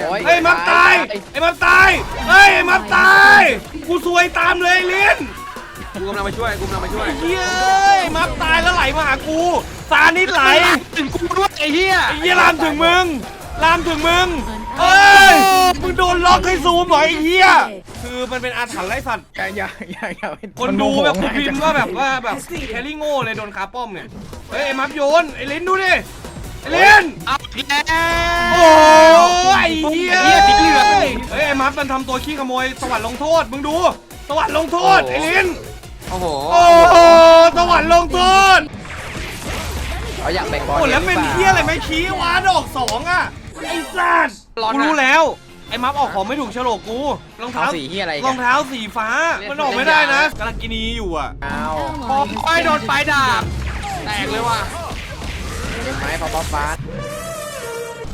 โอ้ยเฮ้ยมัฟตาย ไอ้มัฟตายเฮ้ยไอ้มัฟตาย กูซวยตามเลยเลี้ยนกูกำลังมาช่วยกูกำลังมาช่วยเฮ้ยมัฟตายแล้วไหลมาหากูซานิดไหลถึงกูด้วยไอ้เหี้ยไอ้เหี้ยลามถึงมึงลามถึงมึงเอ้ยมึงโดนล็อกให้ซูมเหรอไอ้เหี้ยคือมันเป็นอาถรรพ์ไร้สัตว์อย่าอย่าอย่าอย่าคนดูแบบกูพิมพ์ว่าแบบว่าแบบแคลรี่โง่เลยโดนคาป้อมเนี่ยเฮ้ยไอ้มัฟโยนไอ้ลิ้นดูดิไอ้ลิ้นเอาอีกแล้ว โอ้ยไอ้เหี้ยไอ้เหี้ยสีเหลือง เฮ้ยไอ้มัฟมันทำตัวขี้ขโมยสวรรค์ลงโทษมึงดู สวรรค์ลงโทษไอ้ลินโอ้โหโอ้โหสวรรค์ลงโทษเขาอยากแบ่งบอลโอ้แล้วเป็นเหี้ยอะไรไหมชี้วาดอกสองอะไอ้สัตว์กูรู้แล้วไอ้มัฟออกของไม่ถูกโฉลกกูรองเอาเท้าสีอะไรรกัองเท้าสีฟ้ามันออกไม่ได้นะกำลังกินีอยู่อะเอาพอไปโดนปลายดาบแตกเลยว่ะเป็นไม้พอป๊อปฟ้า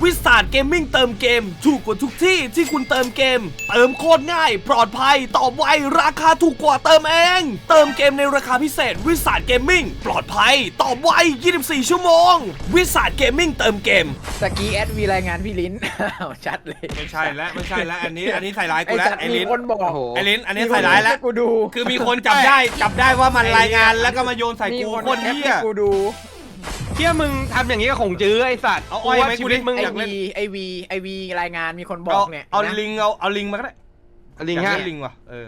วิสาดเกมมิ่งเติมเกม ถูกกว่าทุกที่ที่คุณเติมเกม เติมโคตรง่าย ปลอดภัยตอบไวราคาถูกกว่าเติมเอง เติมเกมในราคาพิเศษ วิสาดเกมมิ่งปลอดภัยตอบไว 24 ชั่วโมง วิสาดเกมมิ่งเติมเกมตะกี้แอดวีรายงานพี่ลิ้น อ้าวชัดเลยไม่ใช่แล้วไม่ใช่แล้วอันนี้อันนี้ใส่ร้ายไอ้กูแล้วจัดไอ้มีลิ้นคนบอกโอ้โหไอ้ลิ้นอันนี้ใส่ร้ายแล้ว กูดูคือมีคนจับได้จับได้ว่ามันรายงานแล้วก็มาโยนใส่มีกูคนโคตรแอปเหี้ยให้กูดู เที่ยมึงทำอย่างนี้กับของจื้อไอ้สัตว์เอาอ้อยไหมว่าชีวิตมึงไออยากวีไอวีไอวีรายงานมีคนบอเอากเนี่ยเอานะลิงเอาเอาลิงมาก็ได้ลิงอยากฮะเล่นลิงว่ะเออ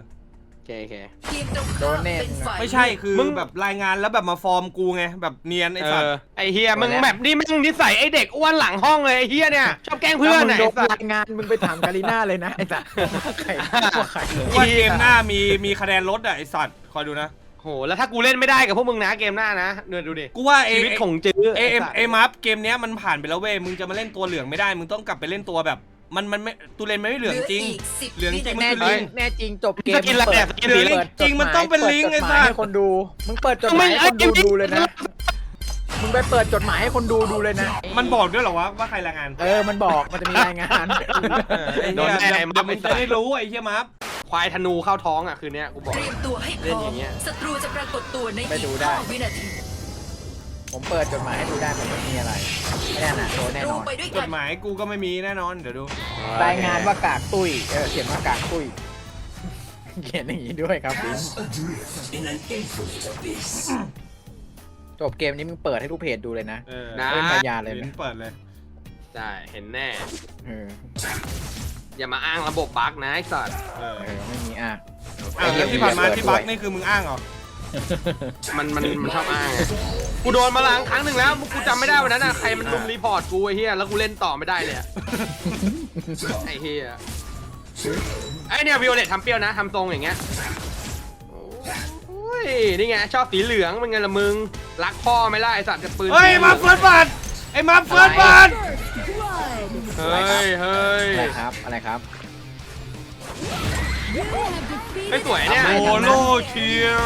โอเคโอเค ทีมตรงโดข้ามนแน่เป็นฝ่ายไม่ใช่คือมึงแบบรายงานแล้วแบบมาฟอร์มกูไงแบบเนียนไอ้เอสัตอว์ ไอ้เฮียมึงแบบนี่มึงนิสัยไอ้เด็กอ้วนหลังห้องเลยไอ้เฮียเนี่ยชอบแกล้งเพื่อนถ้ามึน่ะงโดไอ้นสัตว์ รายงานมึงไปถามกาลิน่าเลยนะไอ้สัสว่าใครว่าใครว่าเกมหน้ามีมีคะแนนลดอะไอสัตว์คอยดูนะ โหแล้วถ้ากูเล่นไม่ได้กับพวกมึงนะเกมหน้านะเดี๋ยวดูดิกูว่าเอชีวิตของจื้อเอไอ้เอ็มสัตว์เอมัฟเกมเนี้ยมันผ่านไปแล้วเว้ยมึงจะมาเล่นตัวเหลืองไม่ได้ มึงต้องกลับไปเล่นตัวแบบ มันมันไม่ตูเลนมันไม่เหลืองจริงกสิบเหลืองจริงวิมันนาคือแน่ลิจริงงแน่จริงจบเกมสกินละแบบสกินเหลืละองจริงมันต้องเป็นลิงก์ไอ้สัสให้คนดู มึงเปิดจดหมายให้คนดูดูเลยนะ มึงไปเปิดจดหมายให้คนดูดูเลยนะ มันบอกด้วยเหรอวะว่าใครรายงานเออ มันบอก มันจะมีรายงานไอ้โดเหี้นยแน่เดี๋ยวไอ้มัเดี๋ยฟวมึไอ้งสัจะตได้ว์รู้ไอ้เหี้ยมัฟ ควายธนูเข้าท้องอะคืนเนี้ยกูบอก เตรียมตัวให้พเล่นร้ออมย่างเงี้ยศัตรูจะปรากฏตัวในไปอีดูกได้ ห้าวินาทีผมเปิดจดหมายให้ดูได้มันไม่มีอะไรไม่แน่นะโดนแน่นดูอน ไปด้วยจกัดนหมายกูก็ไม่มีแน่นอน เดี๋ยวดู รายงานว่ากากตุ้ยเออเขียนว่ากากตุ้ย เขียนอย่างนี้ด้วยครับพี่จบเกมนี้มึงเปิดให้ทุกเพจดูเลยนะ เออนะ เป็นพยานเลยลิ้นะนเปิดเลย ได้เห็นแน่ เออ อย่ามาอ้างระบบบั๊กนะไอ้สัตว์เออเออไม่มีอะ อะแล้วที่ผ่านมาที่บั๊กนี่คือมึงอ้างเหรอ มันมันมันชอบอ้างไงกูโดนมาล้างครั้งหนึ่งแล้วกูจำไม่ได้วันนั้นน่ะใครมันรุมรีพอร์ตกูไอ้เฮียแล้วกูเล่นต่อไม่ได้เลยอะไอ้เฮียไอ้เนี่ยวิโอเลตทำเปรี้ยวนะทำทรงอย่างเงี้ยโอ้ยนี่ไงชอบสีเหลืองเป็นไงล่ะมึงรักพ่อไหม่ล่ะไอ้สัตว์กับปืนเฮ้ยมาเฟิร์สบัตไอ้มาเฟิร์สบัต เฮ้ยเฮ้ยอะไรครับ อะไรครับ ไม่สวยเนี่ยทำไมโอโลคิว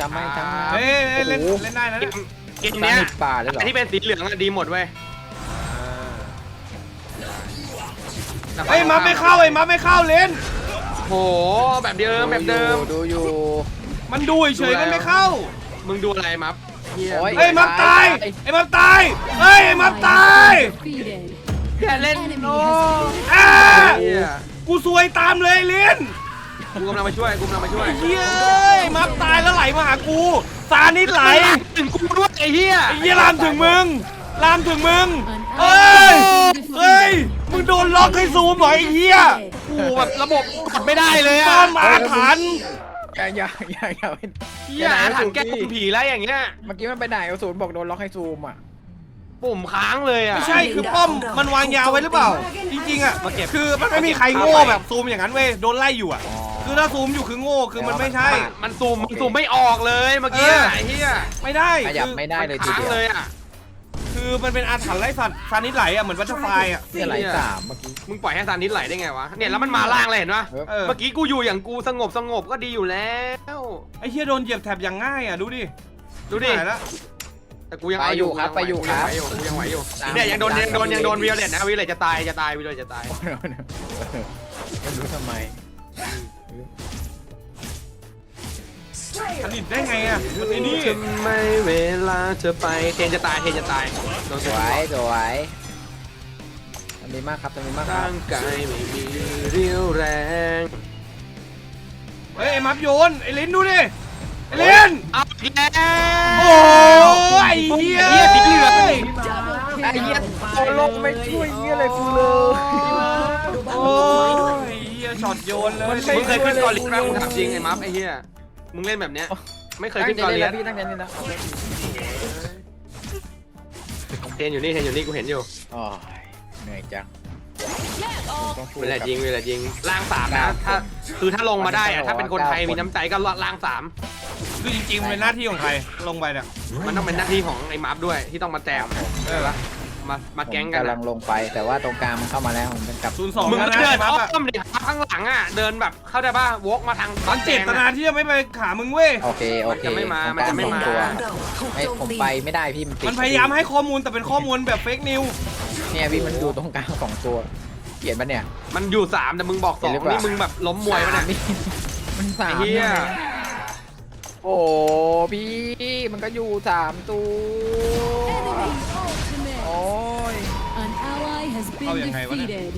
จำไม่จำไม่เฮ้ยเฮ้ยเล่นโอ้โหเล่นได้นะเกเนี่ยมเกมเนี้ยสามสิบป่าเลยเหรอไอ้ที่เป็นสีเหลืองอะดีหมดเว้ยเฮ้ยมาไม่เข้าไอ้มาไม่เข้าเล่นโหแบบเดิมแบบเดิม ดูอยู่ มันดูเฉยๆมันไม่เข้า มึงดูอะไรมัฟเฮียโอ้ยเฮ้ยมัฟตายไอ้มัฟตายเฮ้ยไอ้มัฟตาย แค่เล่นโอ้อ่าเฮียกูซวยตามเลยเล่นกูกำลังมาช่วยกูกำลังมาช่วยเฮ้ยมัฟตายแล้วไหลมาหากูซานิดไหลถึงกูด้วยไอ้เฮียไอ้เหี้ยลามถึงมึงลามถึงมึงเฮ้ยเฮ้ยมึงโดนล็อกให้ซูมเหรอไอ้เหี้ยกูแบบระบบกดไม่ได้เลยป้อะอมอาถรรพ์อย่าอย่าอย่าอย่าไปเฮียอาถรรพ์แก้คุณผีแล้วอย่างเงี้ยเมื่อกี้มันไปไหนเอาศูนย์บอกโดนล็อกให้ซูมอะ ปุ่มค้างเลยอะไม่ใช่คือป้อมมันวางยาวไว้หรือเปล่า จริงๆอะมาเก็บคือมันไม่มีใครโง่แบบซูมอย่างนั้นเว้ยโดนไล่อยู่อะอ๋อคือถ้าซูมอยู่คือโง่คือมันไม่ใช่ มันซูมมันซูมไม่ออกเลยเมื่อกี้เออ ไอ้เฮียไม่ได้ขยับคือไม่ได้เลยทีค้างเดียวเลยอะคือมันเป็นอาถรรพ์ไร้สัตว์ซานิดไหลอะเหมือนวัตถุไฟอะ เนี่ยไหลสามเมื่อกี้ มึงปล่อยให้ซานนิดไหลได้ไงวะ เนี่ยแล้วมันมาล่างเลยเห็นปะเออเออ เมื่อกี้กูอยู่อย่างกูสงบสงบก็ดีอยู่แล้ว ไอ้เฮียโดนเหยียบแถบอย่างง่ายอะดูดิดูดิ หายแล้ว แต่กูยังเอาอยู่ไปอยู่ครับไปอยู่ครับ กูยังไหวอยู่ตามเนี่ยยังโดนตามยังโดนยังโดนวิโอเลตนะวิโอเลตจะตายจะตายวิโอเลตจะตายไม่รู้ทำไมผลิตได้ไงอะมันไอ้นี่ทำไมเวลาเธอไปเทนจะตายเทนจะตายโดนสวยสวยทำดีมากครับทำดีมากครับร่างกายไม่มีเรี่ยวแรงเฮ้ยไอ้มัฟโยนไอ้ลิ้นดูดิไอ้ลิ้นเอาอีกแล้ว โอ้ยไอ้เหี้ยเหี้ยสีเหลือง ไอ้เหี้ยโตลงไม่ช่วยเหี้ยอะไรกูเลยโอ้ยไอ้เหี้ยช็อตโยนเลยมันไม่มึงเคยขึ้นกอลิสบ้างมึงถามจริงไอ้มัฟไอ้เหี้ยมึงเล่นแบบเนี้ยไม่เคยตั้ขึ้งนใจกอเล่นลิแล้วสพี่ตั้งใจเล่นแล้วเทนอยู่นี่เทนอยู่นี่กูเห็นอยู่โอ้ยเหนื่อยจังต้องสู้เวลากับยิงเวลายิงล่างสามนะถ้าคือถ้าลงมาได้อะถ้าเป็นคนไทยมีน้ำใจก็ล่างสาม คือจริงๆมันเป็นหน้าที่ของใครลงไปเนี่ยมันต้องเป็นหน้าที่ของไอ้มัฟด้วยที่ต้องมาแจมใช่ปะมามาแก๊งกันผมอะกำลังลงไปแต่ว่าตรงกลางมันเข้ามาแล้วผมเป็นกลับศูนย์สองมึงแล้วก็นะเดินไอ้มัฟอ้อะอมดิข้างหลังอะเดินแบบเข้าใจป่ะวกมาทางมันเจตนาที่จะไม่ไปขามึงเว้ยโอเคโอเคมันจะไม่มาตรงมันกลจะงไม่มาสองตัวไม่ผมไปไม่ได้พี่มันติดมันพยายามให้ข้อมูลแต่เป็นข้อมูลแบบเฟกนิวเนี่ยพี่มันอยู่ตรงกลางสองตัวเขียนปะเนี่ยมันอยู่สามแต่มึงบอกสองเห็นหรือเปล่านี่มึงแบบล้มมวยปะสาเนี่ยนี่มันสามไอ้เหี้ย โอ้พี่มันก็อยู่สามตัวโอ้ย An ally has been Oh, yeah, hey, what defeated.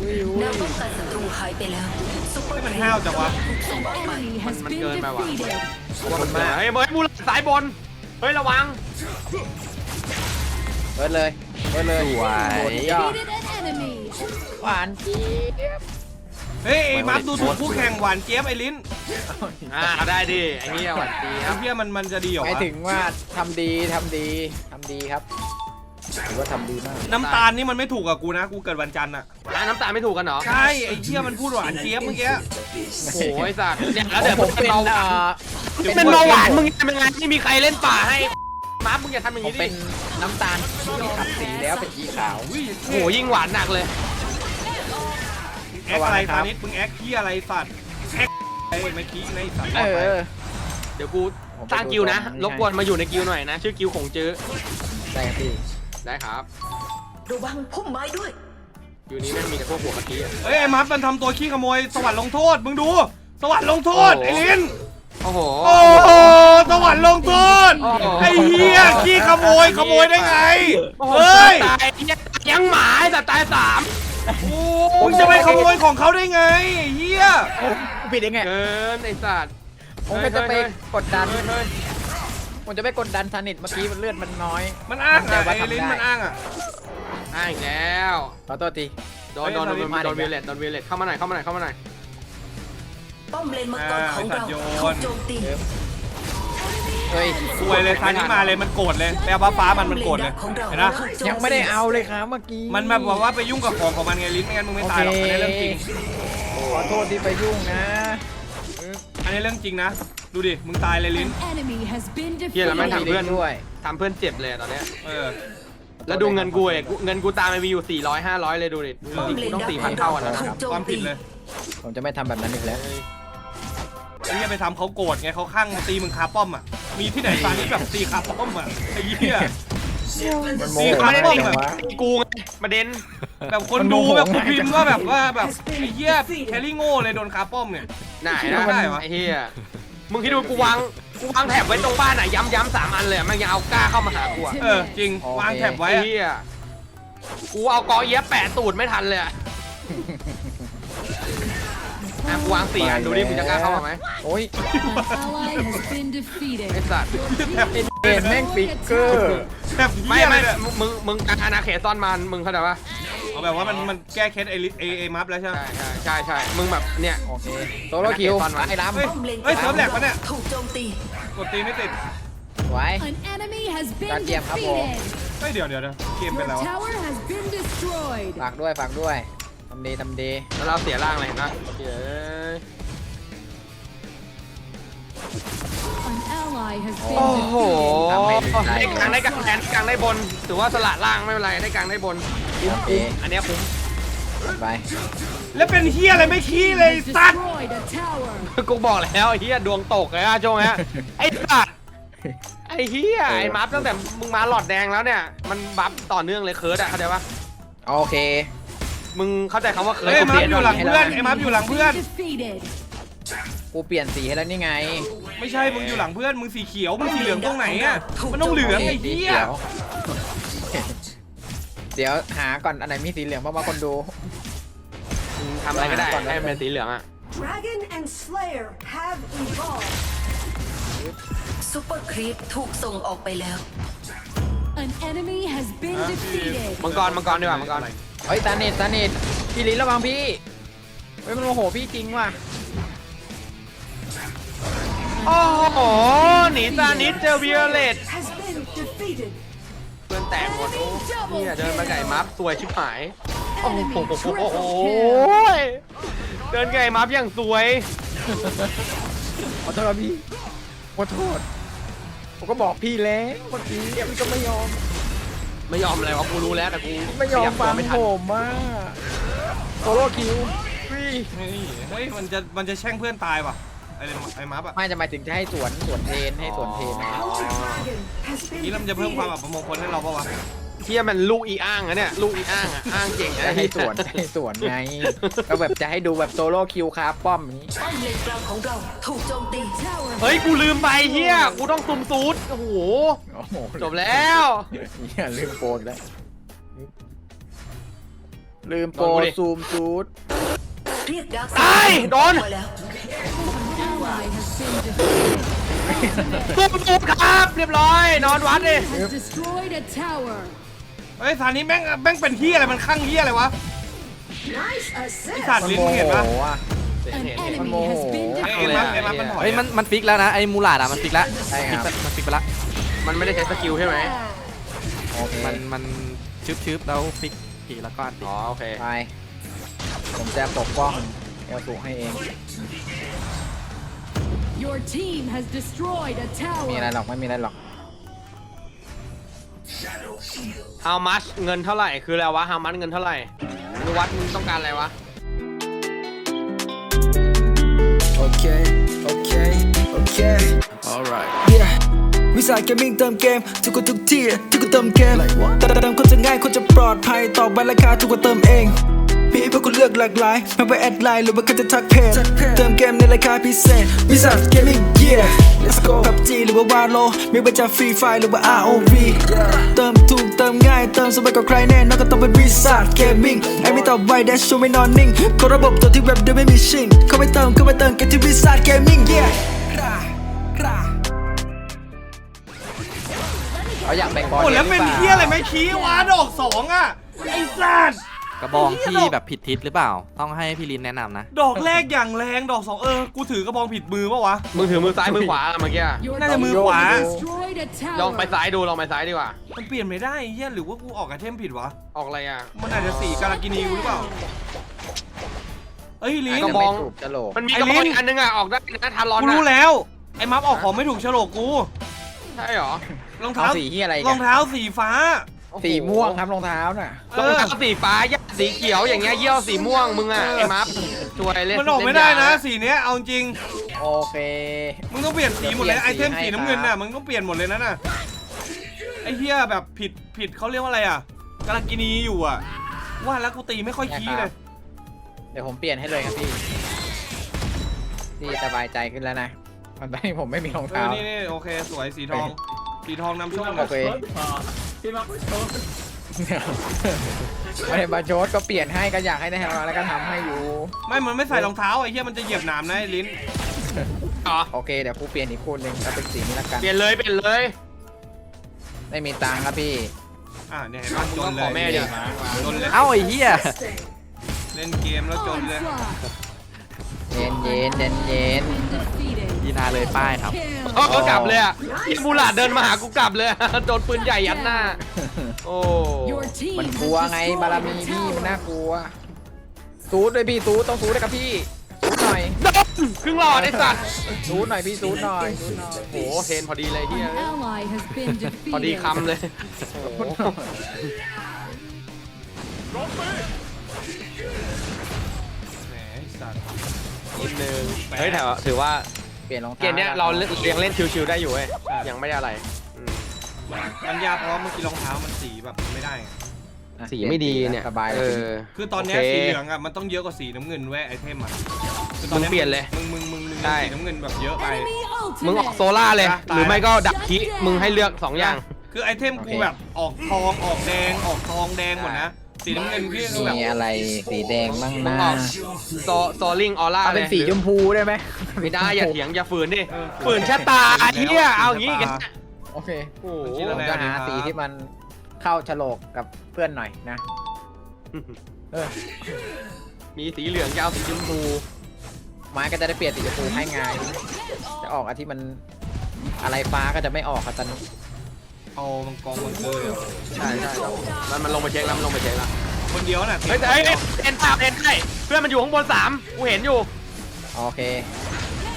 อุ้ยอุ้แนยวป้องกันศัตรูหายไปแล้วซุปเปอร์มันห้าวจังวะ An enemy has มัน been เกินไปว่ะ defeated. ว่ามันมาเฮ้ยเบิร์ดมูลสายบน เฮ้ยระวัง เปิดเลยเปิดเลยสวย Defeated an enemy. หวานจี๊บเฮ้ยไอ้มัฟดูถูกคู่แข่งหวานเจี๊ยบไอ้ลิ้น อ่าได้ดิไอ้เหี้ยหวัดดีคไอ้รับเหี้ยมันมันจะดีเหรอหมายวะถึงว่าทำดีทำดีทำดีครับถือว่าทำดีมากน้ำตาลนี่มันไม่ถูกกับกูนะ กูเกิดวันจันทร์อะร้านน้ำตาลไม่ถูกกันเหรอ ใช่ ไอ้เหี้ยมันพูดหวานเจี๊ยบเมื่อกี้ โอ้ยสัตว์เนี่ยแล้วเดี๋เดี๋ยยววผมเป็นเบาหวาอ่านเป็นเบาหวานมึงทำยังไงไม่มีใครเล่นป่าให้มาร์คมึงอย่าทำอย่างผมนี้เป็ดินน้ำตาลที่ขับสีแล้วเป็นสีขาวอุ้ยโอ้โหยิ่งหวานหนักเลย แอคอะไรระวังนะครับตานิดมึงแอคเหี้ยอะไรสัตว์แอค ไอ้เมื่อกี้ในสัตว์เออเดี๋ยวกูสร้างกิวนะรบกวนมาอยู่ในกิวหน่อยนะ ชื่อกิวของจื้อได้ครับพี่ได้ครับระวังพุ่มไม้ด้วยกิวนี้แม่งมีแต่พวกหัวกะทิอะ เฮ้ยไอ้มัฟมันทำตัวขี้ขโมยสวรรค์ลงโทษมึงดู สวรรค์ลงโทษโอ้โห ไอ้ลิ้นโอ้โห โอ้โหสวรรค์ลงโทษโอ้โห ไอ้เหี้ยขี้ขโมยขโมยได้ไงโอ้โหเฮ้ยตายเนี่ยยังหมาแต่ตายสาม มึงจะไปขโมยของเขาได้ไงไอ้เหี้ยกูผิดเองไงเกินไอ้สัตว์ผมก็จะไปเฮ้ยกดดัน เฮ้ยเฮ้ยผมจะไปกดดันซานิตเมื่อกี้มันเลือดมันน้อยมันอ้างใจอะว่าไอ้ทำลิ้นได้มันอ้างอะอ้าวอีกแล้วขอโทษทีโดนโดนโดนเฮ้ยโดนวิเลตโดนวิเลตเข้ามาหน่อยเข้ามาหน่อยเข้ามาหน่อยป้อมเลนมังกรของเราถูกโจมตี เฮ้ยซวยเลยทางนี้มาเลยมันโกรธเลยไปเอาฟ้าฟ้ามันมันโกรธเลยของเราเห็นปะถูกโจมตียังไม่ได้เอาเลยครับเมื่อกี้มันแบบว่าไปยุ่งกับของของมันไงลิ้นไม่งั้นมึงไม่ตายหรอกอันนี้เรื่องจริงขอโทษที่ไปยุ่งนะอันนี้เรื่องจริงนะ ดูดิมึงตายเลยลิ้น An enemy has been เฮียแล้วแม่ง defeated. ทำเพื่อนด้วยทำเพื่อนเจ็บเลยอะตอนเนี้ยเออแล้วดูเงินกูเองกูเงินกูตามไปมีอยู่ 400 500 เลยดูดิป้อมจริงเลกูนต้องดักของ4,000เราเท่าอะนะถูกโจความมผิตีดเลย ผมจะไม่ทำแบบนั้นอีกแล้วไอ้เหี้ยไปทำเขาโกรธไงเขาข้างตีมึงคาป้อมอะ มีที่ไหนตอนนี้แบบตีคาป้อมอะไอ้เหี้ยมันโมสี่โหครั้งได้ป้อมไงอะวะกูไงประเด็น แบบคนดูแบบคุณพิมพ์ว่าแบบว่าแบบไอ้เหี้ยแครี่โง่เลยโดนคาป้อมเนี่ย ไหนคิดนะว่าได้วะไอ้เฮียมึงคิดดูกูวางกูวางแถบไว้ตรงบ้านอะย้ำย้ำสามอันเลยอะมันยังเอากล้าเข้ามาหากูอะเออจริงวางแถบไว้ไอ้อะ เฮียกูเอากอเอี้ยะแปะตูดไม่ทันเลยอะ อะกูวางสี่อันดูดิมึงจะกล้าเข้ามาไหมโอ้ย An ally has been ไอ้ defeated. สัตว์แถบเห็นแม่งฟิกเกอร์แถบไม่เหี้ยอะไรไม่เนี่ยมึงมึงมึงการอาณาเขตซ่อนมันมึงเข้าใจปะเอาแบบว่ามันมันแก้เคสไอ้ลิไอ้ไอ้มัฟแล้วใช่ไหมใช่ใช่ใช่ใช่มึงแบบเนี่ยโอเคโซโล่คิวไอ้ล้เฮ้ยป้อมเลนเฮ้ยเสริมแหลกปะเนี่ย ถูกโจมตี กดตีไม่ติดำไว้ An enemy has been Goddamn, defeated. Hubble. เฮ้ยเดี๋ยวเดี๋ยวเดี๋ยวเกม Your เป็นแล้ววะ tower has been destroyed. ฝากด้วยฝากด้วย ทำดีทำดีแล้วเราเสียร่างเลยเห็นปะเย้ย An ally has โอ้ been โห defeated. ได้กลางได้กลางแทนกลางได้บน ถือว่าสละล่างไม่เป็นไรได้กลางได้บนโอเคอันเนี้ยคุ้มไป แล้วเป็นเฮียอะไรไม่ขี้เลย Has สัตว์ destroyed a tower. กูบอกแล้วไอ้เฮียดวงตกเลยอะช่วงเนี้ยไอ้สัตว์ไอ้เฮียไอ้มัฟตั้งแต่มึงมาหลอดแดงแล้วเนี่ย มันบัฟต่อเนื่องเลยเคิร์ดอะเข้าใจปะโอเค มึงเข้าใจคำว่าเคิร์ดเฮ้ยกูมัเปฟลี่ยนอยู่หลังให้เพื่อนแล้วไอ้มัฟอยู่หลังเพื่อน Defeated. กูเปลี่ยนสีให้แล้วนี่ไงไม่ใช่มึงอยู่หลังเพื่อนมึงสีเขียวมึงสีเหลืองตรงไหนอะมันต้องเหลืองไอ้เหี้ยเขียวเดี๋ยวหาก่อนอันไหนมีสีเหลืองบ้างมาคนดูมึงทำอะไรก็ได้ก่อนนะให้มันเป็นสีเหลืองอะ Dragon and Slayer have evolved ซูเปอร์ครีปถูกส่งออกไปแล้ว An enemy has been defeated. มังกรมังกรดีกว่ามังกร เฮ้ยตาเนตตาเนตพี่ลิ้นระวังพี่เฮ้ยมันโมโหพี่จริงว่ะโอ้โหหนีซานิดเจอวิโอเลต has been defeated เพื่อนแตกหมดโอ้เนี่ยเดินมาไก่มัฟสวยชิบหาย Enemy โอ้ triple โห kill. เดินไก่มัฟอย่างสวย ขอโทษพี่ขอโทษผมก็บอกพี่แล้วเมื่อกี้พี่ก็ไม่ยอม ไม่ยอมอะไรวะกูรู้แล้วแต่กูไม่ยอมขบฟัตัวงไม่ทัผนมอะโซโล่คิวพี่นี่เฮ้ยมันจะมันจะแช่งเพื่อนตายป่ะไอ้ไอ้มัฟอะไม่จะหมายถึงจะให้สวนสวนเทนให้สวนเทน Our dragon has นี่ been เราจะเพิ่มความอับประมงคลให้เราปะวะ เที่ยมันลูกอีอ้างอะเนี่ยลูกอีอ้างอะอ้างเก่งจะนะให้สวนจะให้สวนไง ก็แบบจะให้ดูแบบโซโล่คิวคาป้อมอย่างนี้ ป้อมเลนกลางของเราถูกโจมตี Tower เฮ้ยกูลืมไปเฮียกูต้องซุมซูดโอ้โหโอ้โหจบแล้วอย่าลืมโปรดแล้ว ลืมโปรลองดูดิซูมซูดเรียกดาร์กตายโดนมาแล้ว ally has been defeated. ซุมซูดครับ เรียบร้อย นอนวัดดิ Has destroyed a tower. เฮ้ยสารนี้แม่งแม่งเป็นเฮียอะไรมันข้างเฮียอะไรวะ Nice ไอ้ assist สัตว์ลิ้นมึงเห็นปะโมโหอะ An เห็นเห็น enemy has been ไอ้ไอ้มัฟไอ้มัฟมันถอยเฮ้ยมันมันฟิกแล้วนะไอ้มูลาดอะมันฟิกแล้วใช่ครับมันฟิกไปละมันไม่ได้ใช้สกิลใช่ไหมโอเคมันมันชึบชึบแล้วฟิกทีแล้วก็อันติอ๋อโอเคไปผมจะปกป้องเอลสูให้เอง Your team has destroyed a ไม่มีอะไร tower. หรอกไม่มีอะไรหรอก how much เงินเท่าไหร่คืออะไรวะ how much เงินเท่าไหร่มึงวัดมึงต้องการอะไรวะ Okay, okay, okay. Alright. Yeah. วิสาหเกมมิ่งเติมเกม ทุกคนทุกที่ที่กูเติมเกมเติมเติมคนจะง่ายคนจะปลอดภัยตอบใบราคาถูกกว่าเติมเอง มีให้พวกคุณเลือกหลากหลายไม่ว่าแอดไลน์หรือว่าแค่จะทักเพจเติมเกมในราคาพิเศษวิสาหเกมมิ่ง yeah let's go PUBG หรือว่าวาโลไม่ว่าจะฟรีไฟหรือว่า ROV เติมถูกเติมง่าย เติมสบายกว่าใครแน่นอนก็ต้องเป็นวิสาหเกมมิ่งไอ้ไม่ตอบไวแดชชัวไม่นอนนิ่งกดระบบตัวที่เว็บโดยไม่มีชิงเข้าไปเติมเข้าไปเติมกันที่วิสาหเกมมิ่ง yeah เขาอยากไปบอลโอ้แล้วเป็นเฮียอะไรไหม่ขี้วะดอกสองอะ ไอ้สัตว์ กระบองที่แบบผิดทิศหรือเปล่า ต้องให้พี่ลินแนะนำนะ ดอกแรกอย่างแรงดอกสองเออ กูถือกระบองผิดมือปะวะมึงถือมือซ้ายมือขวาอะเมื่อกี้ Your น่าจะ team มือขวา destroyed a ลองไป tower. ซ้ายดูลองไปซ้ายดีกว่า มันเปลี่ยนไม่ได้เฮียหรือว่ากูออกไอเทมผิดวะ ออกอะไรอะมันอาจจะสีการากินีกูหรือเปล่าเอ้ยลิน กระบองไม่ถูกจะโหลกมันมีไอ้กระบองลิ้นอีกอันนึงอะออกได้นะทารอนกูอะรู้แล้ว ไอ้มัฟออกของไม่ถูกโฉลกกู ใช่เหรอรองเอาเท้าสีที่อะไรรกัอนงเท้าสีฟ้า สีม่วงครับรองเท้าน่ะรองเท้าสีฟ้าย่าสีเขียวอย่างเงี้ยเยี่ยวสีม่วงมึงอะไอ้มัฟช่วยเล่นมันออกไม่ได้นะสีเนี้ยเอาจริง โอเค มึงต้องเปลี่ยนสีหมดเลยเปลี่ยนไอเทมสีให้สีน้ำเงินน่ะครับมึงต้องเปลี่ยนหมดเลยนะน่ะไอ้เหี้ยแบบผิดผิดเขาเรียกว่าอะไรอะกาลกินีอยู่อะ ว่าแล้วกูตีไม่ค่อยขี้เลย เดี๋ยวผมเปลี่ยนให้เลยครับพี่พี่สบายใจขึ้นแล้วนะมันตอนนี้ผมไม่มีรองเออเท้านี่นี่โอเค สวยสีทอง สีทองนำโชคโอเคไม่ได้บาโจสก็เปลี่ยนให้ก็อยากให้ได้ทำแล้วก็ทำให้อยู่ ไม่ มันไม่ใส่รองเท้าไอ้เหี้ยมันจะเหยียบหนามนะไอ้ลิ้นอ๋อโอเคเดี๋ยวกูเปลี่ยนอีกคู่หนึ่งก็เป็นสีนี้ละกัน เปลี่ยนเลยเปลี่ยนเลย ไม่มีตังค์ครับพี่ อ่าเนี่ยเห็นปะจนเลขอยแม่ดิ จนเลย เอ้าไอ้เหี้ยเล่นเกมแล้วจนเลย Onslaught. เย็นเย็นเย็นเย็น Been defeated. ยีนาเลยป้ายครับ Kill. เขาเขากลับเลยอะที่มูหลาดเดินมาหากูกลับเลยโดนปืนใหญ่ยัดหน้า โอ้ Your team มัน has กลัวไง destroyed บารมี a พี่มัน tower. น่ากลัวซูดด้วยพี่ซูดต้องซูดด้วยครับพี่ซูดหน่อยครึ่งหลอดไอ้สัตว์ ซูดหน่อยพี่ซูดหน่อยซูดหน่อยโอ้โหเทรนพอดีเลยเฮีย An ally has been พอดี defeated. คำเลยแหมไอ้สัตว์นิดนึงเฮ้ยแต่ว่าถือว่า เปลี่ยนรองเกเท้ามเนี้ยเราเล่นยังเล่นชิวๆได้อยู่เว้ยยังไม่ได้อะไรอืมมันยากเพราะว่าเมื่อกี้รองเท้ามันสีแบบไม่ได้ไงสีไม่ดีเนี่ยสบายเอเลยอ คือตอนเนี้ยโอเคสีเหลืองอะมันต้องเยอะกว่าสีน้ำเงินเว้ยไอเทมอะคือตอนมึงเปลี่ยนเลยมึงมึงมึงมึงได้ สีน้ำเงินแบบเยอะไป Enemy มึงออก ultimate. โซล่าเลย ตาย หรือไม่ก็ดับคิมึงให้เลือกสองอย่าง คือคือไอเทมโอกูเคแบบออกทองออกแดงออกทองแดงหมดนะ สีน้ำเงินพี่คือแบบมีอะไรสีแดงบ้างมึงนะออกโซโซลิงออร่าเอาเป็นสีชมพูได้ไหมไม่ได้อย่าเถียงอย่าฝืนดิฝืนชะตาเฮียเอาอย่างงี้กัน โอเคโอ้โห ผมจะหาสีที่มันเข้าฉลกกับเพื่อนหน่อยนะเออมีสีเหลืองจะเอาสีชมพูไม้ก็จะได้เปลี่ยนสีชมพูให้ไงายจะออกอันที่มันอะไรฟ้าก็จะไม่ออกครับตอนนี้ เอามังกรมังเกอร์ใช่ใช่มันมันลงไปเช็คแล้วมันลงไปเช็คแล้วคนเดียวน่ะเฮ้ยเฮ้ยเฮ้ยเอ็นสามเอ็นได้เพื่อนมันอยู่ข้างบนสามกูเห็นอยู่โอเค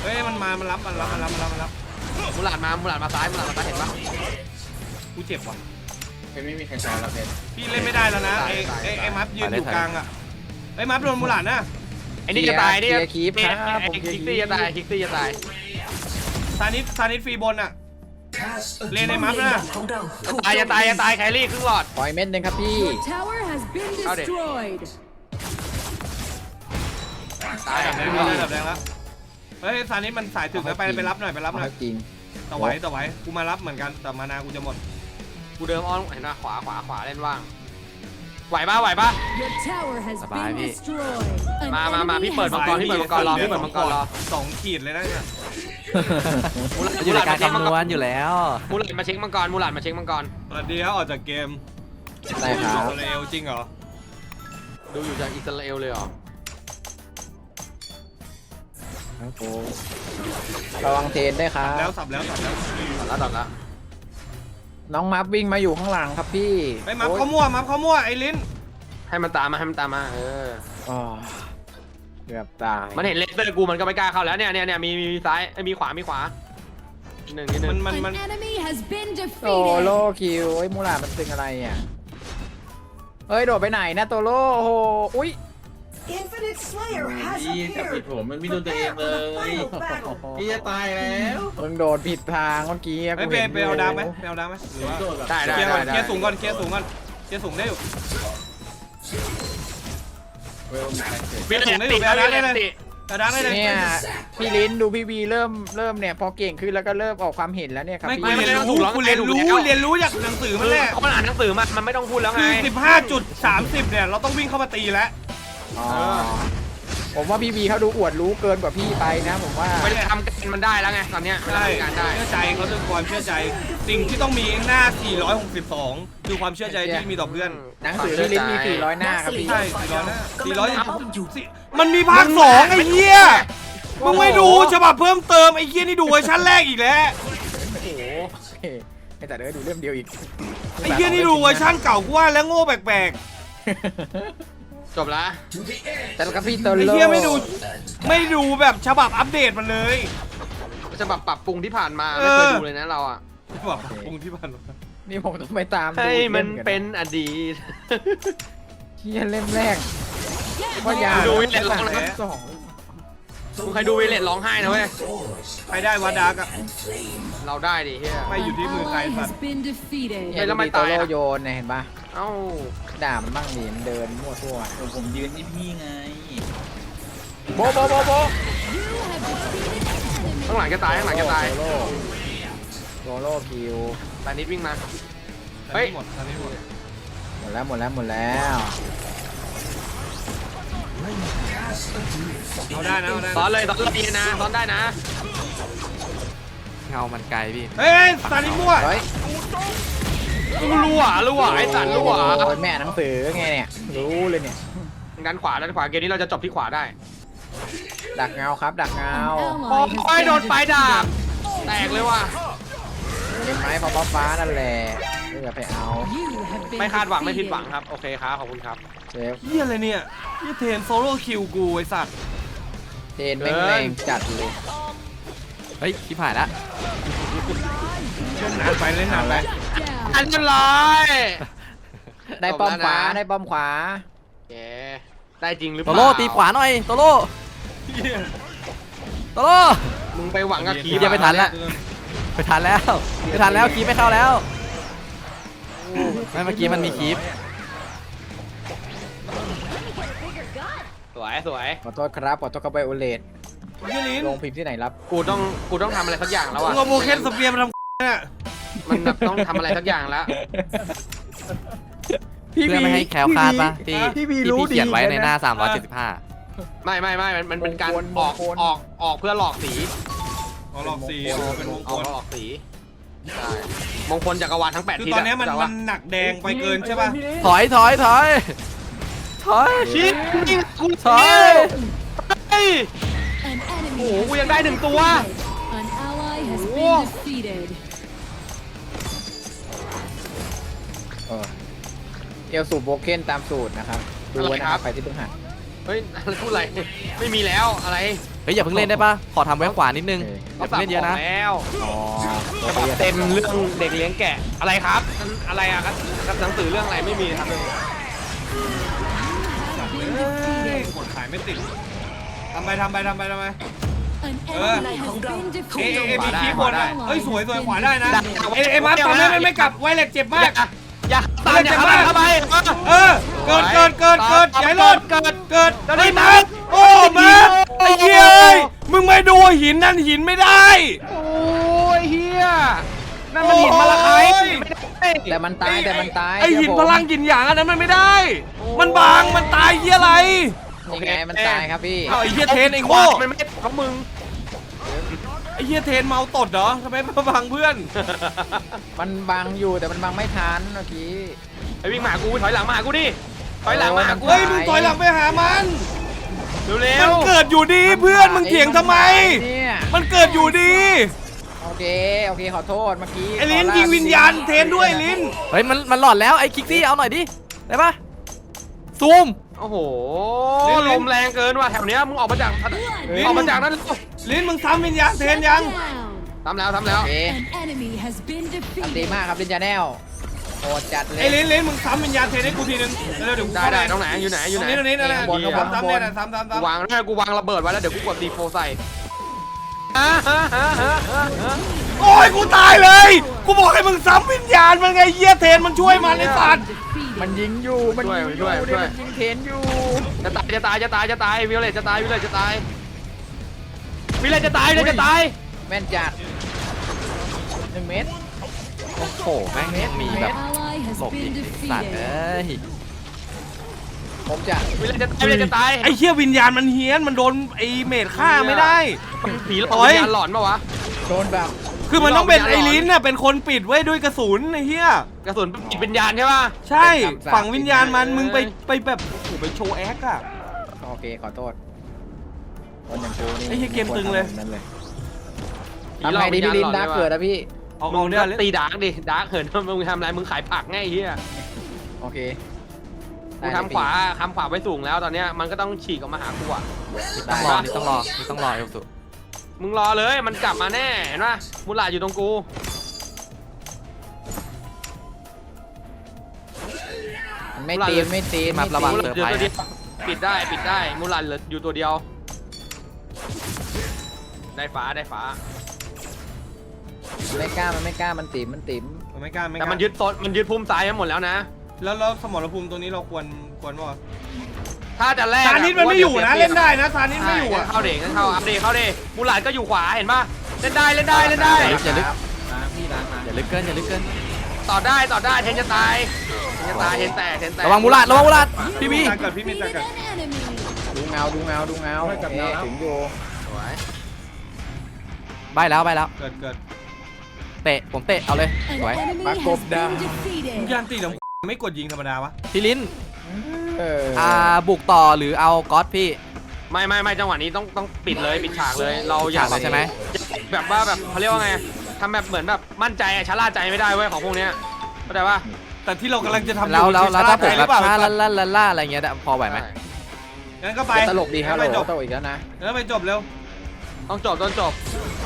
เฮ้ยมันมามันรับมันรับมันรับมันรับมันรับมูหลาดมามูหลาดมาซ้ายมูหลาดมาซ้ายเห็นปะ กูเจ็บว่ะเป็นไม่มีใครใช้แล้วเป็นพี่เล่นไม่ได้แล้วนะตายไอ้ตายไอ้ตายไอ้มัฟยืนอยู่กลางอะไอ้มัฟโดนมูหลานนะไอ้นี่จะตายนี่เคลียร์คีปครับผมไอ้เคลียคิกร์ซี่คีจะปตายคิกซี่จะตายซานิสซานิสฟรีบนอะ เล่นไอ้มัฟนะของเราจะตายจะตายจะตายแครี่ครึ่งหลอดปล่อยเม็ดหนึ่งครับพี่ Your tower has been Howdy. destroyed. ตายดับคแดรึ่งงหลแล้อวดดับแดงแล้วเฮ้ยซานิสมันสายถึกแล้วไปไปรับหน่อยไปรับหน่อยเอาจริงต่อไหวต่อไหวกูมารับเหมือนกันแต่มานากูจะหมดกูเดิมออนเห็นปะขวาขวาขวาเล่นว่าง ไหวปะไหวปะ Your tower has Bye, been Pete. destroyed. An มามามา enemy พี่เปิด has มังกร พี่เปิดมังกรรอ พี่เปิดมังกรรอสองขีดเลยนะเนี่ยมูหลาดอยู่ในการมาเช็คมังคำนกวรณอยู่แล้วมูหลาดมาเช็คมังกรมูหลาดมาเช็คมังกร สวัสดีครับออกจากเกมได้ครับอิสราเอลจริงเหรอดูอยู่จากอิสราเอลเลยเหรอ ครับผมระวังเทรนด้วยครัแล้วบสับแล้วสับแล้ว ตัดแล้วตัดแล้ว น้องมัฟวิ่งมาอยู่ข้างหลังครับพี่ไปมัฟโอ๊ยเขามั่วมัฟเขามั่วไอ้ลิ้นให้มันตามมาให้มันตามมาเอออ๋อเกือบตายมันเห็นเลเซอร์กูมันก็ไม่กล้าเข้าแล้วเนี่ยเนี่ยเนี่ยมีมีมีซ้ายเอ้ยมีขวามีขวานิดหนึ่งนิดหนึ่มังนมันมัน An enemy has been โตโล defeated. คิวไอ้ยมูลามันตึงอะไรอะเฮ้ยโดดไปไหนนะโตโลโอ้โหอุ้ย Infinite Slayer has พี่จับผิด appeared ผมมันไม่โดนตัวเองเลยพี่จะตายแล้วมึงโดดผิดทางเมื่อกี้อะเฮ้ยกูไปเห็นไปเอาดาวไหมไปเอาดาวไหมหรือว่าโดนแบบได้เคได้ลียร์ก่อนได้เคลียร์สูงก่อนเคลียร์สูงก่อนเคลียร์สูงได้อยู่เวลมีใครเกิดเบียร์สูงได้อยู่ติไปเอาดาวได้เลยติเอาดาวได้เลย เนี่ยพี่ลิ้นดูพี่บีเริ่มเริ่มเนี่ยพอเก่งขึ้นแล้วก็เริ่มออกความเห็นแล้วเนี่ยครับไม่พี่กูเรียนรู้กูเรียนรู้เรียนรู้จากหนังสือมัมานแหละเขามันอ่านหนังสือมามันไม่ต้องพูดแล้วไงคือ15.30 เนี่ย เราต้องวิ่งเข้ามาตีแล้ว อ๋อผมว่าพี่บีเขาดูอวดรู้เกินกว่าพี่ไปนะ ผมว่าไม่ได้ทำกันมันได้แล้วไงตอนเนี้ยไม่ได้ใช่ทำการได้ เชื่อใจเขาเรื่องความเชื่อใจ สิ่งที่ต้องมีหน้า 462 คือความเชื่อใจที่มีต่อเพื่อนหนังสือพี่ลิ้นมี400หน้าครับพี่ใช่400หน้าก็มัน400ป้อมอยู่สี่มันมีภาคสองไอ้เหี้ยมึงไม่ดูฉบับเพิ่มเติมไอ้เหี้ยนี่ดูเวอร์ชันแรกอีกแล้วโอ้โหไอ้แต่เดี๋ยวดูเล่มเดียวอีกไอ้เหี้ยนี่ดูเวอร์ชันเก่ากูว่าแล้วโง่แปลก จบละแต่แล้วก็พี่โตๆโลไอ้เหี้ยไม่ดูไม่ดูแบบฉบับอัปเดตมันเลยจะแบบปรับปรุงที่ผ่านมาเอไม่อเคยดูเลยนะเราอะฉบับปรุงที่ผ่านมานี่ผมต้องไปตามดูให้มันล่กัเป็นอดีตเฮียเล่มแรกก็ยาดูววิเล็ตร้องนะเล่มสองมึงใครดูวิเลตร้องไห้นะเว้ยใครได้วาดากอะเราได้ดิเฮียไม่อยู่ An ที่มือใคร ally สัต has ว์ been defeated. เนี่ยแล้วมันมีโตตายโลอะโยนเนี่ยเห็นปะเอ้า ด่ามันบ้างดิมันเดินมั่วทั่วผมยืนที่พี่ไง โบะโบะโบะโบะ You have defeated an enemy. ข้างหลังจะตายข้างหลังจะตายโตโลโตโลคิวตานิดวิ่งมา เฮ้เฮ้ยยหมดตอนนี้หมดหมดแล้วหมดแล้วหมดแล้วเอาได้นะเอาได้ซ้อนนะเลยซ้อนเลยนะซ้อนได้นะเงามันไกลพี่ เฮ้ยซานิมั่วเฮ้ย รั่วรั่วไอ้สัตว์รั่วโอ้ยแม่หนังสือไงเนี่ย รู้เลยเนี่ย ด้านขวาด้านขวาเกมนี้เราจะจบที่ขวาได้ดักเงาครับ ดักเงา An โอ้ ally has ยโดน been ปลายดาบ defeated. แตกเลยว่ะเห็นไหมพอฟ้าฟ้านั่นแหละเพื่อไปเอา You have been ไม่คาดหวังไม่ผิดหวัง defeated. ครับโอเคครับขอบคุณครับเชฟเฮียอะไรเนี่ยเฮียเทนโซโล่คิวกูไอสัตว์เทนแม่งแรงจัดเลยเฮ้ยชิบหายละเล่ นนานไปเล่นนานไป Down. อันกันร้อยได้ป้อมขวาจบแล้วนะได้ป้อมขวาแกได้จริงหรือเปโตล่าโร่ตีขวาหน่อยโตโร่เหี้ยโตโร่ มึงไปหวังกับคีเดี๋ยวไม่ทันละ ไปทันแล้ว ไปทันแล้วคีบไม่เข้าแล้วไม่เมื่อกี้มันมีคีบสวยสวยขอโทษครับขอโทษครับไบโอเลตเฮียลิ้นลงพิมพ์ที่ไหนรับ กูต้องกูต้องทำอะไรสักอย่างแล้วมึอะ งเอาโบเคนสเปียร์มาทำเนี่ยมันแบบต้องทำอะไรสักอย่างแล้วพี่เพื่อไม่ให้แคล้วคลาดปะที่พี่ที่บีรู้พี่ดีเขียนไว้ในหน้าะ375 ไม่ไม่ไม่มันมันเป็นการมงคลออกมงคล ออกออกเพื่อหลอกสีอ๋อหลอกสีอ๋อเป็นวงอกอกลหลอกสีใช่มงคลจักรวาลทั้งแปดคือทิศตอนเนี้ยมันแต่มัว่านหนักแดงไปเกินใช่ป่ะ ถอยถอยถอยถอยชิดยิงกูถอย เฮ้ย An โอ้ enemy โห has กูยังได้หนึ่งตัว An ally has Whoa. been defeated. เออเอลสูบโบเกนตามสูตรนะครับดูไว้นะครับใครที่เพิ่งหัดเฮ้ยอะไรพูดอะไร ไม่มีแล้วอะไรเฮ้ยอย่าเพิ่งเล่นได้ปะขอทำไว้ขวานิดนึงอเขาย่าเพิ่สังบเล่นเยขอะองนะแล้วอ๋อฉบับเต็มเรื่องเด็กเลี้ยงแกะอะไรครับอะไรอะครับครับหนังสือเรื่องอะไรไม่มีครับเฮ้ยกดขายไม่ติดทำไปทำไปทำไปทำไป An Uh. enemy has been เอเอเอ defeated. มีคีย์บนอะเฮ้ยสวยสวยขวาได้นะได้เอเอมัดตอนนี้ไม่ไม่กลับไวเล็กเจ็บมาก อย่าตามอย่าเข้าไปเข้าไปเออเกิดเกิดเกิดเกิดใหญ่รอดเกิดเกิดตอนนี้ไอ้มาร์คโอ้มาร์คไอ้เหี้ยเอ้ยมึงไม่ดูหินนั่นหินไม่ได้ โอ้ยเฮียนั่นมันหินมาละไครไม่ได้แต่มันตายแต่มันตายไอหินเดี๋ยวพผมลังหินหยางอันนั้นมันไม่ได้ มันบางมันตายเหี้ยอะไรยังไงมันตายครับพี่เอาไอ้เหี้ยเทนไอ้โง่มันไม่ได้ของมึงไอ้เหี้ยเทนเมาตดเหรอทำไมมาบังเพื่อน มันบังอยู่แต่มันบังไม่ทันเมื่อกี้ ไอ้วิ่งมาหากูถอยหลังมาหากูดิถอยหลังมาหากูเฮ้ยมึงถอยหลังไปหามัน เร็มันวเกิดอยู่ดีเพื่อนมึงเถียงทำไม เนี่ยมันเกิดอยู่ดี โอเคโอเคขอโทษเมื่อกี้ไอ้ลิ้นขอลากยิงวิญญาณเทนด้วยไอ้ลิ้น เฮ้ยมันมันหลอดแล้วไอ้คิกซี่เอาหน่อยดิได้ปะซูมโอ้โหลมแรงเกินว่ะแถวเนี้ยมึงออกมาจากออกมาจากนั้น ลิ้นมึงซ้ำวิญญาณเทนยัง Down. ทำแล้วทำแล้วโอเค An enemy has been ทำดี defeated. มากครับลินจาแนลโหดจัดเลย ไอ้ลิ้นลิ้นมึงซ้ำวิญญาณเทนให้กูทีนึงเร็วเดี๋ยวกูได้เข้าได้ไปตรงไหนอยู่ไหนอตยู่รงไหนนี้ตรงนี้นั่นแหละข้างบนข้างบน ซ้ำเนี่ยนะซ้ำซ้ำกูซ้ำวางแน่กูวางระเบิดไว้แล้วเดี๋ยวกูกดดีโฟใส่โอ้ยกูตายเลย กูบอกให้มึงซ้ำวิญญาณมันไงเหี้ยเทนมันช่วยมันไอ้สัตว์มัน Defeated. ยิงอยู่มันยิงอยู่เนี่ยมันยิงเทนอยู่จะตายจะตายจะตายจะตายวิเลตจะตายวิเลตจะตาย วิเลตจะตายวิเลตจะตาย แม่นจัดหนึ่งเมตร โอ้โหแม่งมีแบบ Ally has หลบอี been กสัตว์เอ defeated. ้ยผมจะวิเลตจะตายวิเลตจะตายไอ้เหี้ยวิญญาณมันเฮี้ยนมันโดนไอ้เมดฆ่าไม่ได้ผีหลโอ้อนยวิญญาณหลอนปะวะ โดนแบบคือมันต้องเป็นไอ้ลิ้นน่ะเป็นคนปิดไว้ด้วยกระสุนไอ้เหี้ยกระสุนจิตวิญญาณใช่ปะ ใช่ฝังวิญญาณมันมึงไปไปแบบโอ้โหไปโชว์แอคอะโอเคขอโทษ คนอย่างกูนี่ไอ้เหี้ยเกมตึงเลยควรทำแบบนั้นเลยผีทำหลอไงกดีวิญญาณพี่ลิหนลอนดาร์กใช่เกิดปะอะพี่ เอามึเอางเนี่ยตีดาร์กดิดาร์กเหินมึงทำอะไรมึงขายผักไงไอ้เหี้ยโอเคกูทำขวาทำขวาไว้สูงแล้วตอนเนี้ยมันก็ต้องฉีกออกมาหากูอะต้องรอนี่ต้องรอนี่ต้องรอเอลสุมึงรอเลยมันกลับมาแน่เห็นปะมูลาดอยู่ตรงกูมันไม่ตีนไม่ตีนมาไม่ระวังตีนเซอร์อยู่ไพรตัวส์เดียวนะปิดได้ปิดได้มูลาดเหลืออยู่ตัวเดียว ได้ฟ้าได้ฟ้า ไม่กล้ามันไม่กล้ามันติ๋มมันติ๋มมันไม่กล้าไม่กแต่ล้ามันยึดโซนมันยึดพุ่มซ้ายไปหมดแล้วนะ แล้วแล้วสมรภูมิตรงนี้เราควรควรว่าถ้าจะแลกซานิดมันไม่อยู่นะเล่นได้นะซานิดไม่ไม่ออยู่ยู่อะอะเข้าเด็กเข้าอัปเดตเข้าเด็กมูลาดก็อยู่ขวาเห็นปะเล่นได้เล่นได้เล่นได้ อย่าลึกล้างพี่ล้างมาอย่าลึกเกินอย่าลึกเกินต่อได้ต่อได้เทนจะตายเทนจะตายเทนแตกเทนแตกระวังมูลาดระวังมูลาดพี่บีตาเกิดพี่มีตา Defeated เกิด an enemy. ดูเงาดูเงาดูเงาไม่กลับเงาแล้วเอ๊ะถึงอยู่สวย ใบแล้วใบแล้ว เกิดเกิดเตะผมเตะเอาเลย An สวย enemy Back has up down. been มึง defeated. ยันตีน้ำไม่กดยิงธรรมดาวะพี่ลิ้นเอออ่าบุกต่อหรือเอาก๊อตพี่ไม่ไม่ไม่จังหวะนี้ต้องต้องปิดเลยปิดฉากเลย เราอย่าฉากเลยใช่ไหมแบบว่าแบบเขาเรียกว่าไงทำแบบเหมือนแบบมั่นใจอะชะล่าใจไม่ได้เว้ยของพวกเนี้ยเข้าใจปะแต่ที่เรากำลังจะทำอยู่แล้วแล้วแล้วถ้าผมหแบรืบอเปล่าชาล่าล่าล่าล่าอะไรเงี้ยพอไหวไหมใช่งั้นก็ไปตลกดีครับไปโหจลบตลกอีกแล้วนะแล้วไปจบเร็ว ต้องจบต้องจบ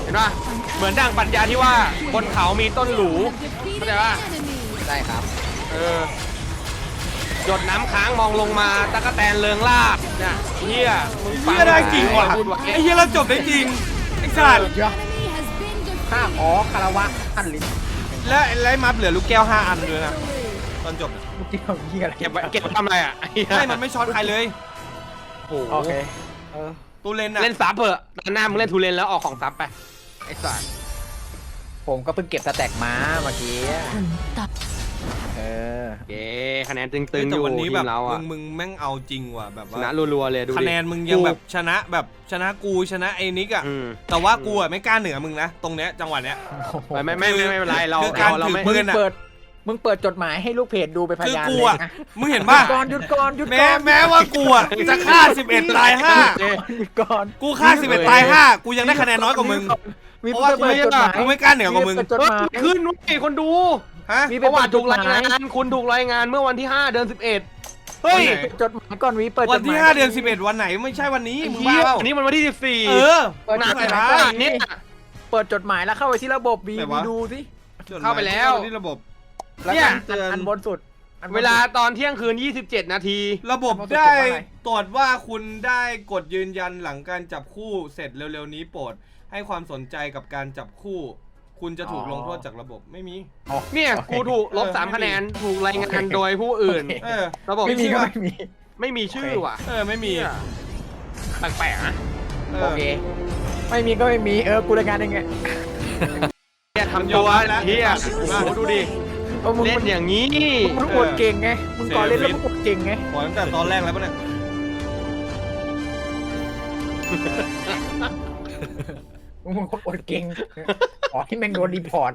เห็นปะเหมือนดังปัญญาที่ว่าบนเขามีต้นหลู Defeated Có thể ba. an enemy. ได้ครับ เออหยดน้ำค้างมองลงมาตะกะแตนเลืองลาบเนี่ยเฮียมึงฟังเฮียได้จริงว่ะพูดว่ะไอ้เฮียเราจบได้จริงไอ้สัตว์เดี๋ยว Enemy has been ข้าม defeated. อ๋อคาราวะท่านลิ้นและไล่มัฟเหลือลูกแก้ว5อันด้วยนะตอนจบน่ะเมื่อกี้เราเหี้ยอะไรเก็บไว้เก็บไว้ทำอะไรอะไอ้เหี้ยไม่มันไม่ช็อตใครเลยโอ้โหโอเคเออ ตูเลนอะเล่นซับเถอะตอนหน้ามึงเล่นทูเลนแล้วออกของซับไป ไอ้สัสผมก็เพิ่งเก็บสแต็กมาเมื่อกี้คนตัดเออ เย้คะแนนตึงๆอแต่ยู่วันนี้ทีแบบมเรามึอะงมึงแม่งเอาจริงว่ะแบบชว่านะรัวๆเลยดูดิคะแนนมึงยังแบบชนะแบบชนะกูชนะไอ้นิกอะอืมแต่ว่ากูอะไม่กล้าเหนือมึงนะตรงเนี้ยจังหวะเนี้ย ไม่ไม่ไม่ไม่ไม่เป็นไรเราคือการเราเราถือไม่ปืมึงนอะเปิด มึงเปิดจดหมายให้ลูกเพจดูเป็นพคือยานกูเลยอะนะมึงเห็นหยุป่ะดก่อนหยุดก่อนหยุดแม้ก่อนแม้ว่ากูอะจะฆ่า 11 ตาย หยุดก่อน5 กูฆ่า 11 ตาย 5 กูยังได้คะแนนน้อยกว่ามึง มีเพราะว่า เปิดจดหมายกูไม่กล้าเหนือกว่ามึง เปิดจดเฮ้ยหมายขึ้นเว้ยคนดูฮะ มีปเป็นระวัติถูกจราดยหมายงานคุณถูกรายงานเมื่อวันที่ 5 เดือน 11เฮ้ย เปิดจดหมายก่อนวีเปิดจวันดหที่มาย5เดือน 11 วันไหนไม่ใช่วันนี้มึงเหี้บ้ายเปล่าอันนี้มันวันที่14เออ เปิดหนัจกดเลยหนะมายเนี่ยเปิดจดหมายแล้วเข้าไปที่ระบบวีไหนวีวะ ดูสิ เข้าไปแล้ว ที่ระบบ แล้วเนี่ยอันอันอันบนสุดอันบนสุด เวลาตอนเที่ยงคืน 27 นาที ระบบมันจะได้เขียนว่าอะไรตรวจว่าคุณได้กดยืนยันหลังการจับคู่เสร็จเร็วๆนี้โปรด ให้ความสนใจกับการจับคู่ คุณจะถูกลงโทษจากระบบไม่มีเนี่ยกูถูกลบเออ3คะแนน ถูกรายงานโอเคโดยผู้อื่นเออ ระบบไม่มีชื่ก็อไม่มี ไม่มีชื่อว่ะเออไม่มีเนี่ยแปลกๆนะเอโออเค ไม่มีก็ไม่มี เออ กูรายงานเองไง เนี่ยทำยอตัมวรับแล้วเฮียโอ้โหดูดิเออมึงเล่นอย่างนี้มึงอวดเก่งไง มึงก่อนเล่นแล้วมึงอวดเก่งไงขอตั้งแต่ตอนแรกแล้วปะเนี่ยมึงอวดเก่งขอให้แม่งโดนรีพอร์ต